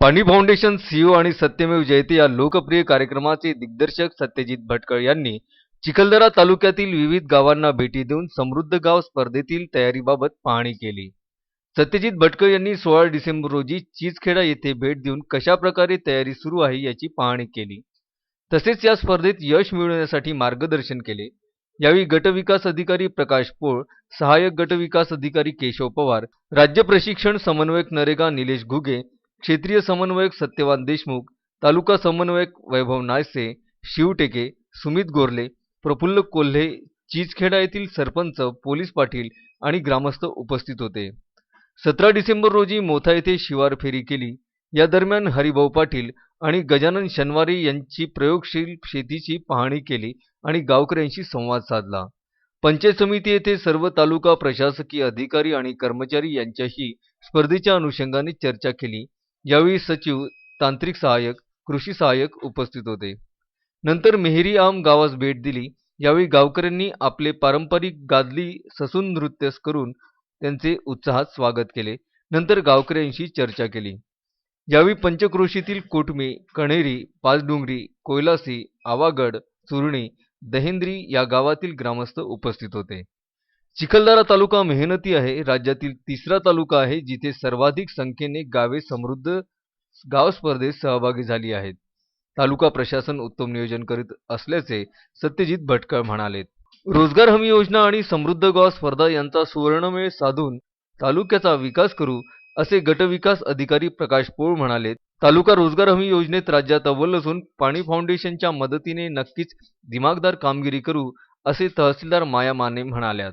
पाणी foundation CO आणि सत्यमेव जयते या लोकप्रिय कार्यक्रमाचे दिग्दर्शक सत्यजित भटकळ यांनी चिखलदरा तालुक्यातील विविध गावांना भेटी देऊन समृद्ध गाव स्पर्धेतील तयारीबाबत पाहणी केली. सत्यजित भटकळ यांनी सोळा डिसेंबर रोजी चीजखेडा येथे भेट देऊन कशा प्रकारे तयारी सुरू आहे याची पाहणी केली. तसेच या स्पर्धेत यश मिळवण्यासाठी मार्गदर्शन केले. यावेळी गटविकास अधिकारी प्रकाश पोळ सहाय्यक गटविकास अधिकारी केशव पवार राज्य प्रशिक्षण समन्वयक नरेगा निलेश घुगे क्षेत्रीय समन्वयक सत्यवान देशमुख तालुका समन्वयक वैभव नायसे शिवटेके सुमित गोरले प्रफुल्ल कोल्हे चीचखेडा येथील सरपंच पोलीस पाटील आणि ग्रामस्थ उपस्थित होते. सतरा डिसेंबर रोजी मोथा येथे शिवार फेरी केली. या दरम्यान हरिभाऊ पाटील आणि गजानन शनवारे यांची प्रयोगशील शेतीची पाहणी केली आणि गावकऱ्यांशी संवाद साधला. पंचायत समिती येथे सर्व तालुका प्रशासकीय अधिकारी आणि कर्मचारी यांच्याशी स्पर्धेच्या अनुषंगाने चर्चा केली. यावेळी सचिव तांत्रिक सहाय्यक कृषी सहाय्यक उपस्थित होते. नंतर मेहरी आम गावास भेट दिली. यावेळी गावकऱ्यांनी आपले पारंपरिक गादली ससून नृत्य करून त्यांचे उत्साहात स्वागत केले. नंतर गावकऱ्यांशी चर्चा केली. यावेळी पंचक्रोशीतील कोटमी कण्हेरी पाचडुंगरी कोयलासी आवागड चुरणी दहेंद्री या गावातील ग्रामस्थ उपस्थित होते. चिखलदरा तालुका मेहनती आहे. राज्यातील तिसरा तालुका आहे जिथे सर्वाधिक संख्येने गावे समृद्ध गाव स्पर्धेत सहभागी झाली आहेत. तालुका प्रशासन उत्तम नियोजन करीत असल्याचे सत्यजित भटकळ म्हणाले. रोजगार हमी योजना आणि समृद्ध गाव स्पर्धा यांचा सुवर्णमेळ साधून तालुक्याचा विकास करू असे गटविकास अधिकारी प्रकाश पोळ म्हणाले. तालुका रोजगार हमी योजनेत राज्यात अव्वल असून पाणी फाउंडेशनच्या मदतीने नक्कीच दिमागदार कामगिरी करू असे तहसीलदार माया माने म्हणाल्यात.